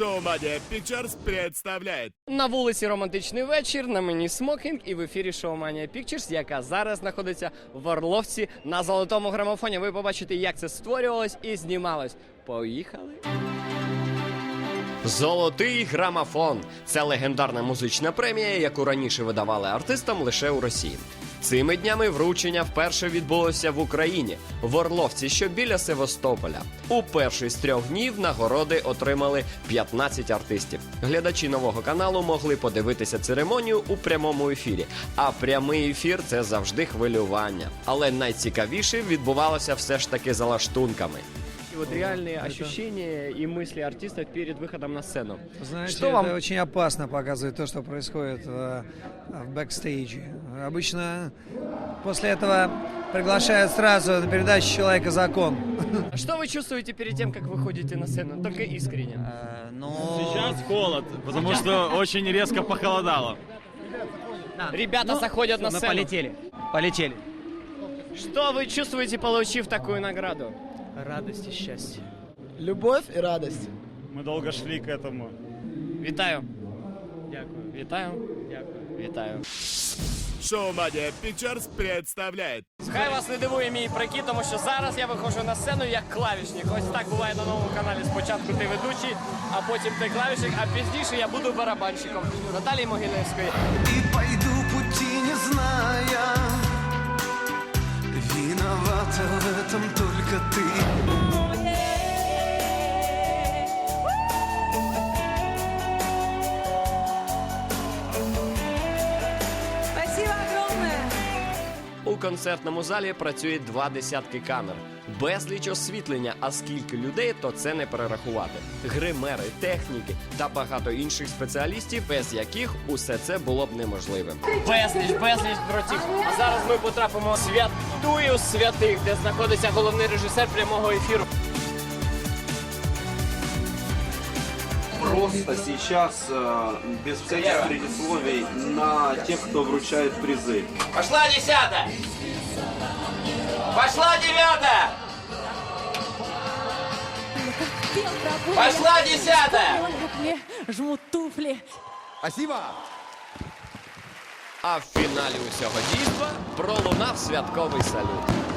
Шоумания Pictures представляет На вулиці романтичний вечір, на мені смокінг і в ефірі шоу Mania Pictures, яка зараз знаходиться в Орловці на золотому грамофоні. Ви побачите, як це створювалось і знімалось. Поїхали. Золотий грамофон це легендарна музична премія, яку раніше видавали артистам лише у Росії. Цими днями вручення вперше відбулося в Україні в Орловці, що біля Севастополя. У перший з трьох днів нагороди отримали 15 артистів. Глядачі нового каналу могли подивитися церемонію у прямому ефірі. А прямий ефір це завжди хвилювання. Але найцікавіше відбувалося все ж таки за лаштунками. Вот реальные ощущения и мысли артистов перед выходом на сцену. Знаете, Что это вам- очень опасно показывать то, что происходит в, в бэкстейдже. Обычно после этого приглашают сразу на передачу «Человека закон». Что вы чувствуете перед тем, как вы ходите на сцену? Только искренне. Э, Ну, Сейчас холод, потому что очень резко похолодало. Ребята заходят на мы сцену. полетели. Полетели. Что вы чувствуете, получив такую награду? Радость и счастье. Любовь и радость. Мы долго шли к этому. Вітаю. Дякую. Вітаю. Дякую. Вітаю. Шоумания Pictures представляет Хай вас не дивує мій прикид, тому що зараз я виходжу на сцену як клавішник. Ось так буває на новому каналі. Спочатку ти ведучий, а потім ти клавішник, а пізніше я буду барабанщиком Наталії Могилевської. И пойду пути не зная Виновата в этом только ты Концертному залі працює два десятки камер, безліч освітлення. А скільки людей, то це не перерахувати. Гримери, техніки та багато інших спеціалістів, без яких усе це було б неможливим. Безліч, безліч братів. А зараз ми потрапимо в святую святих, де знаходиться головний режисер прямого ефіру. просто сейчас, э, без всяких предисловий, на тех, кто вручает призы. Пошла десятая! Пошла девятая! Пел про боль, Пошла я десятая! боль, как мне жмут туфли. А в фіналі усього дійства пролунав святковий салют.